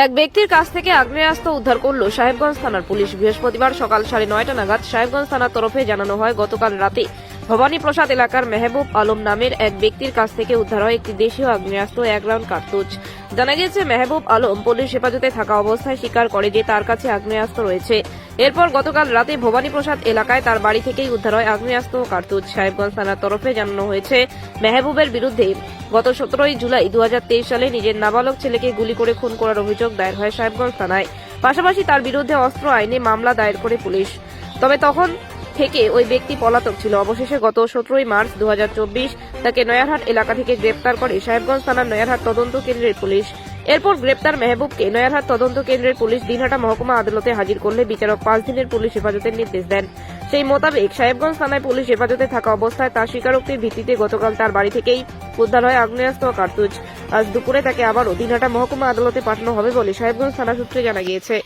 এক ব্যক্তির কাছ থেকে আগ্নেয়াস্ত্র উদ্ধার করল সাহেবগঞ্জ থানার পুলিশ। বৃহস্পতিবার সকাল সাড়ে নয়টা নাগাদ সাহেবগঞ্জ থানার তরফে জানানো হয়, গতকাল রাতে ভবানী প্রসাদ এলাকার মেহবুব আলম নামের এক ব্যক্তির কাছ থেকে উদ্ধার হয় একটি দেশীয় আগ্নেয়াস্ত্র, এক রাউন্ড কার্তুজ। জানা গেছে মেহবুব আলম পুলিশ হেফাজতে থাকা অবস্থায় স্বীকার করে যে তার কাছে আগ্নেয়াস্ত্র রয়েছে। এরপর গতকাল রাতে ভবানী প্রসাদ এলাকায় তার বাড়ি থেকেই উদ্ধার হয় আগ্নেয়াস্ত্র কার্তুজ। সাহেবগঞ্জ থানার তরফে জানানো হয়েছে, মেহবুবের বিরুদ্ধে গত সতেরোই জুলাই দুহাজার তেইশ সালে নিজের নাবালক ছেলেকে গুলি করে খুন করার অভিযোগ দায়ের হয় সাহেবগঞ্জ থানায়। পাশাপাশি তার বিরুদ্ধে অস্ত্র আইনে মামলা দায়ের করে পুলিশ। তবে তখন থেকে ওই ব্যক্তি পলাতক ছিল। অবশেষে গত সতেরোই মার্চ দু হাজার চব্বিশ তাকে নয়ারহাট এলাকা থেকে গ্রেপ্তার করে সাহেবগঞ্জ থানার নয়ারহাট তদন্ত কেন্দ্রের পুলিশ। এরপর গ্রেপ্তার মেহবুবকে নয়ারহাট তদন্ত কেন্দ্রের পুলিশ দিনহাটা মহকুমা আদালতে হাজির করলে বিচারক পাঁচ দিনের পুলিশ হেফাজতের নির্দেশ দেন। সেই মোতাবেক সাহেবগঞ্জ থানায় পুলিশ হেফাজতে থাকা অবস্থায় তার স্বীকারোক্তির ভিত্তিতে গতকাল তার বাড়ি থেকেই উদ্ধার হয় আগ্নেয়াস্ত্র কার্তুজ। আজ দুপুরে তাকে আবারও দিনহাটা মহকুমা আদালতে পাঠানো হবে বলে সাহেবগঞ্জ থানা সূত্রে জানা গিয়েছে।